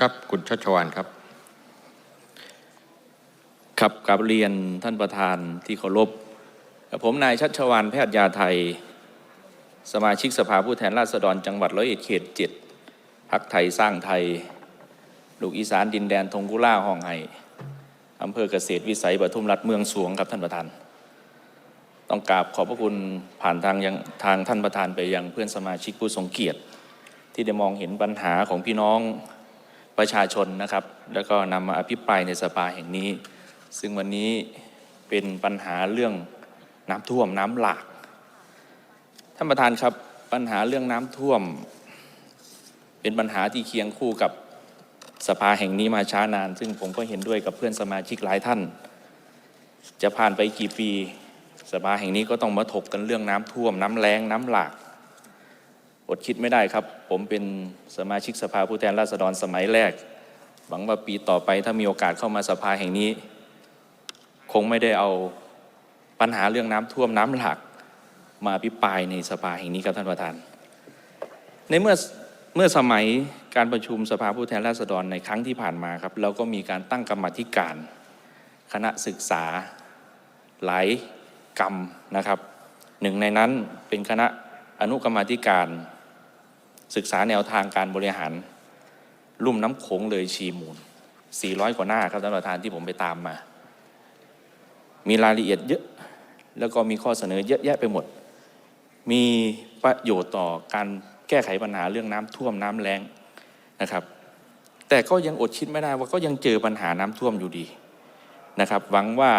ครับคุณชัชวานครับครับกราบเรียนท่านประธานที่เคารพผมนายชัชวานแพทย์ยาไทย สมาชิกสภาผู้แทนราษฎรจังหวัดร้อยเอ็ดเขตเจ็ดพักไทยสร้างไทย ลูกอีสานดินแดนทงกุล่าห้องไห้อำเภอเกษตรวิสัยปทุมรัฐเมืองสวงครับท่านประธาน ต้องกราบขอบพระคุณผ่านทางยังทางท่านประธานไปยังเพื่อนสมาชิกผู้ทรงเกียรติ ที่ได้มองเห็นปัญหาของพี่น้อง ประชาชนนะครับ แล้วก็นำมาอภิปรายในสภาแห่งนี้ ซึ่งวันนี้เป็นปัญหาเรื่องน้ำท่วมน้ำหลาก ท่านประธานครับปัญหาเรื่องน้ำท่วม เป็นปัญหาที่เคียงคู่กับสภาแห่งนี้มาช้านาน ซึ่งผมก็เห็นด้วยกับเพื่อนสมาชิกหลายท่าน จะผ่านไปกี่ปี สภาแห่งนี้ก็ต้องมาถกกันเรื่องน้ำท่วม น้ำแรงน้ำหลาก อดคิดไม่ได้ครับ ผมเป็นสมาชิกสภาผู้แทนราษฎรสมัยแรก หวังว่าปีต่อไปถ้ามีโอกาสเข้ามาสภาแห่งนี้ คงไม่ได้เอาปัญหาเรื่องน้ำท่วมน้ำหลากมาอภิปรายในสภาแห่งนี้ครับท่านประธาน ในเมื่อเมื่อสมัยการประชุมสภาผู้แทนราษฎรในครั้งที่ผ่านมาครับ เราก็มีการตั้งกรรมธิการ คณะศึกษาหลายกรรมนะครับ หนึ่งในนั้นเป็นคณะอนุกรรมธิการ ศึกษาแนวทางการบริหาร ลุ่มน้ำโขงเลยชีมูล 400 กว่าหน้าครับท่านประธานที่ผมไปตามมา มีรายละเอียดเยอะ แล้วก็มีข้อเสนอเยอะแยะไปหมด มีประโยชน์ต่อการแก้ไขปัญหาเรื่องน้ำท่วมน้ำแล้งนะครับ แต่ก็ยังอดคิดไม่ได้ว่าก็ยังเจอปัญหาน้ำท่วมอยู่ดีนะครับ หวังว่า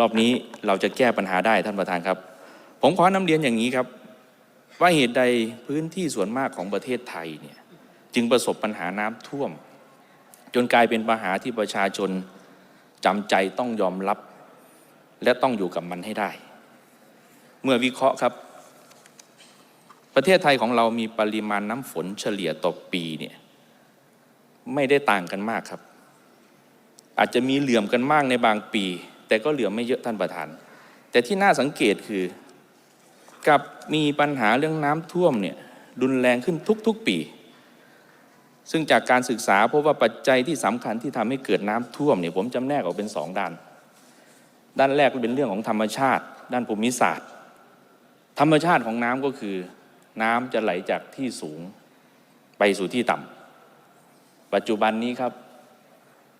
รอบนี้เราจะแก้ปัญหาได้ท่านประธานครับ ผมขอนำเรียนอย่างนี้ครับ ว่าเหตุใดพื้นที่ส่วนมากของประเทศไทยเนี่ยจึงประสบปัญหาน้ำท่วม จนกลายเป็นปัญหาที่ประชาชนจำใจต้องยอมรับ และต้องอยู่กับมันให้ได้ เมื่อวิเคราะห์ครับ ประเทศไทยของเรามีปริมาณน้ำฝนเฉลี่ยต่อปีเนี่ยไม่ได้ต่างกันมากครับ อาจจะมีเหลื่อมกันมากในบางปี แต่ก็เหลื่อมไม่เยอะท่านประธาน แต่ที่น่าสังเกตคือ กับมีปัญหาเรื่องน้ำท่วมเนี่ยรุนแรงขึ้นทุกๆปี ซึ่งจากการศึกษาพบว่าปัจจัยที่สำคัญที่ทำให้เกิดน้ำท่วมเนี่ยผมจำแนกออกเป็นสองด้าน ด้านแรกเป็นเรื่องของธรรมชาติ ด้านภูมิศาสตร์ ธรรมชาติของน้ำก็คือ น้ำจะไหลจากที่สูงไปสู่ที่ต่ำปัจจุบันนี้ครับ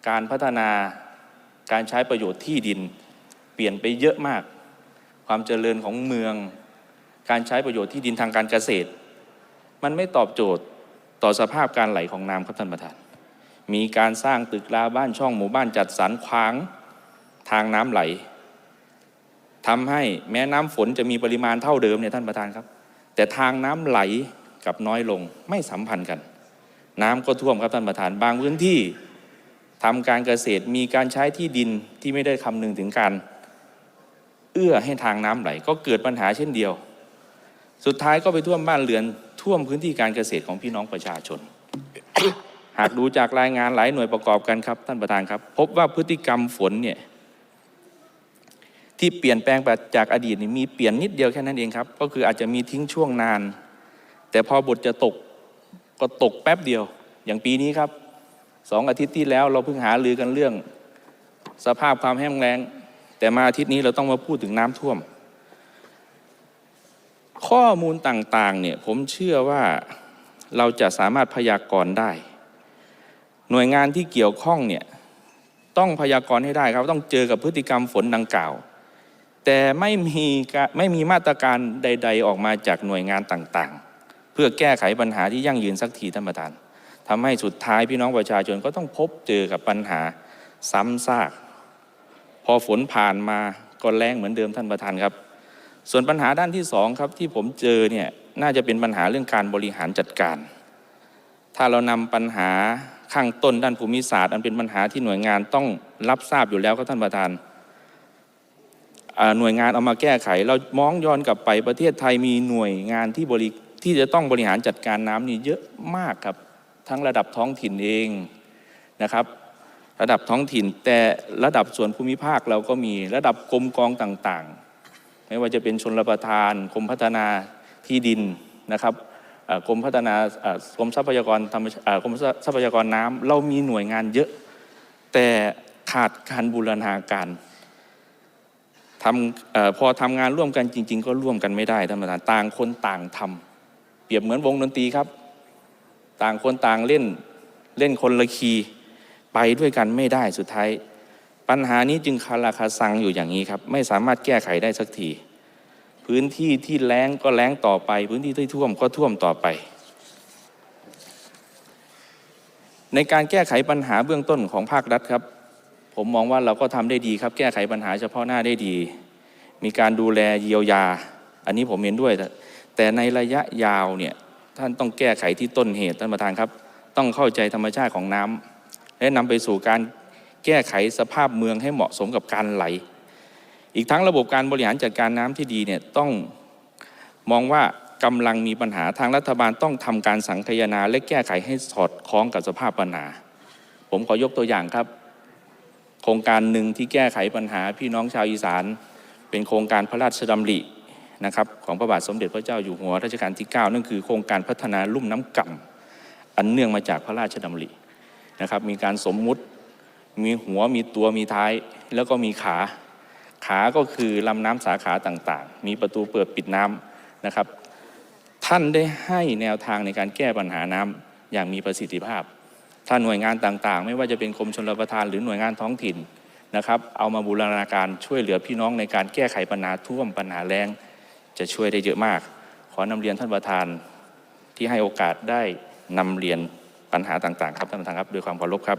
การพัฒนาการใช้ประโยชน์ที่ดิน เปลี่ยนไปเยอะมาก ความเจริญของเมือง การใช้ประโยชน์ที่ดินทางการเกษตร มันไม่ตอบโจทย์ต่อสภาพการไหลของน้ำครับท่านประธาน มีการสร้างตึกราบ้านช่องหมู่บ้านจัดสรรขวางทางน้ำไหลทำให้แม้น้ำฝนจะมีปริมาณเท่าเดิมเนี่ยท่านประธานครับ แต่ทางน้ำไหลกับน้อยลงไม่สัมพันธ์กัน น้ำก็ท่วมครับท่านประธานบางพื้นที่ทำการเกษตรมีการใช้ที่ดินที่ไม่ได้คำนึงถึงการ เอื้อให้ทางน้ำไหล ก็เกิดปัญหาเช่นเดียว สุดท้ายก็ไปท่วมบ้านเรือนท่วมพื้นที่การเกษตรของพี่น้องประชาชน หากดูจากรายงานหลายหน่วยประกอบกันครับท่านประธานครับ พบว่าพฤติกรรมฝนเนี่ยที่เปลี่ยนแปลงไปจากอดีตนี่มีเปลี่ยนนิดเดียวแค่นั้นเองครับ ก็คืออาจจะมีทิ้งช่วงนาน แต่พอบทจะตกก็ตกแป๊บเดียว อย่างปีนี้ครับสองอาทิตย์ที่แล้วเราเพิ่งหาลือกันเรื่อง สภาพความแห้งแล้ง แต่มาอาทิตย์นี้เราต้องมาพูดถึงน้ำท่วม ข้อมูลต่างๆเนี่ยผมเชื่อว่าเราจะสามารถพยากรณ์ได้ หน่วยงานที่เกี่ยวข้องเนี่ยต้องพยากรณ์ให้ได้ครับ ต้องเจอกับพฤติกรรมฝนดังกล่าว แต่ไม่มีไม่มีมาตรการใด ๆ ออกมาจากหน่วยงานต่างๆ เพื่อแก้ไขปัญหาที่ยั่งยืนสักทีท่านประธานทำให้สุดท้ายพี่น้องประชาชนก็ต้องพบเจอกับปัญหาซ้ำซาก พอฝนผ่านมาก็แรงเหมือนเดิมท่านประธานครับ ส่วนปัญหาด้านที่สองครับที่ผมเจอเนี่ยน่าจะเป็นปัญหาเรื่องการบริหารจัดการ ถ้าเรานำปัญหาข้างต้นด้านภูมิศาสตร์ อันเป็นปัญหาที่หน่วยงานต้องรับทราบอยู่แล้วครับท่านประธานหน่วยงานเอามาแก้ไข เรามองย้อนกลับไปประเทศไทยมีหน่วยงานที่บริที่จะต้องบริหารจัดการน้ำนี่เยอะมากครับ ทั้งระดับท้องถิ่นเองนะครับ ระดับท้องถิ่นแต่ระดับส่วนภูมิภาคเราก็มีระดับกรมกองต่างๆ ไม่ว่าจะเป็นชนรประทานกรมพัฒนาที่ดินนะครับกรมพัฒนากรมทรัพยากรธรรมกรมทรัพยากรน้ำเรามีหน่วยงานเยอะ แต่ขาดการบูรณาการทำอพอทำงานร่วมกันจริง ๆ ก็ร่วมกันไม่ได้ท่านประธานต่างคนต่างทำเปรียบเหมือนวงดนตรีครับ ต่างคนต่างเล่นเล่นคนละคีย์ไปด้วยกันไม่ได้สุดท้าย ปัญหานี้จึงคาราคาซังอยู่อย่างนี้ครับ ไม่สามารถแก้ไขได้สักที พื้นที่ที่แล้งก็แล้งต่อไป พื้นที่ที่ท่วมก็ท่วมต่อไป ในการแก้ไขปัญหาเบื้องต้นของภาครัฐครับ ผมมองว่าเราก็ทำได้ดีครับ แก้ไขปัญหาเฉพาะหน้าได้ดี มีการดูแลเยียวยา อันนี้ผมเห็นด้วยแต่แต่ในระยะยาวเนี่ยท่านต้องแก้ไขที่ต้นเหตุท่านประธานครับ ต้องเข้าใจธรรมชาติของน้ำและนำไปสู่การ แก้ไขสภาพเมืองให้เหมาะสมกับการไหล อีกทั้งระบบการบริหารจัดการน้ำที่ดีเนี่ยต้องมองว่ากำลังมีปัญหาทางรัฐบาลต้องทำการสังคายนาและแก้ไขให้สอดคล้องกับสภาพปัญหา ผมขอยกตัวอย่างครับ โครงการหนึ่งที่แก้ไขปัญหาพี่น้องชาวอีสาน เป็นโครงการพระราชดำรินะครับของพระบาทสมเด็จพระเจ้าอยู่หัวรัชกาลที่ 9 นั่นคือโครงการพัฒนาลุ่มน้ำก่ำอันเนื่องมาจากพระราชดำรินะครับมีการสมมุติ มีหัวมีตัวมีท้าย แล้วก็มีขา ขาก็คือลำน้ำสาขาต่างๆ มีประตูเปิดปิดน้ำนะครับ ท่านได้ให้แนวทางในการแก้ปัญหาน้ำอย่างมีประสิทธิภาพ ถ้าหน่วยงานต่างๆ ไม่ว่าจะเป็นกรมชลประทานหรือหน่วยงานท้องถิ่นนะครับเอามาบูรณาการช่วยเหลือพี่น้องในการแก้ไขปัญหาท่วมปัญหาแรงจะช่วยได้เยอะมาก ขอนำเรียนท่านประธานที่ให้โอกาสได้นำเรียนปัญหาต่างๆ ครับท่านประธานครับด้วยความเคารพครับ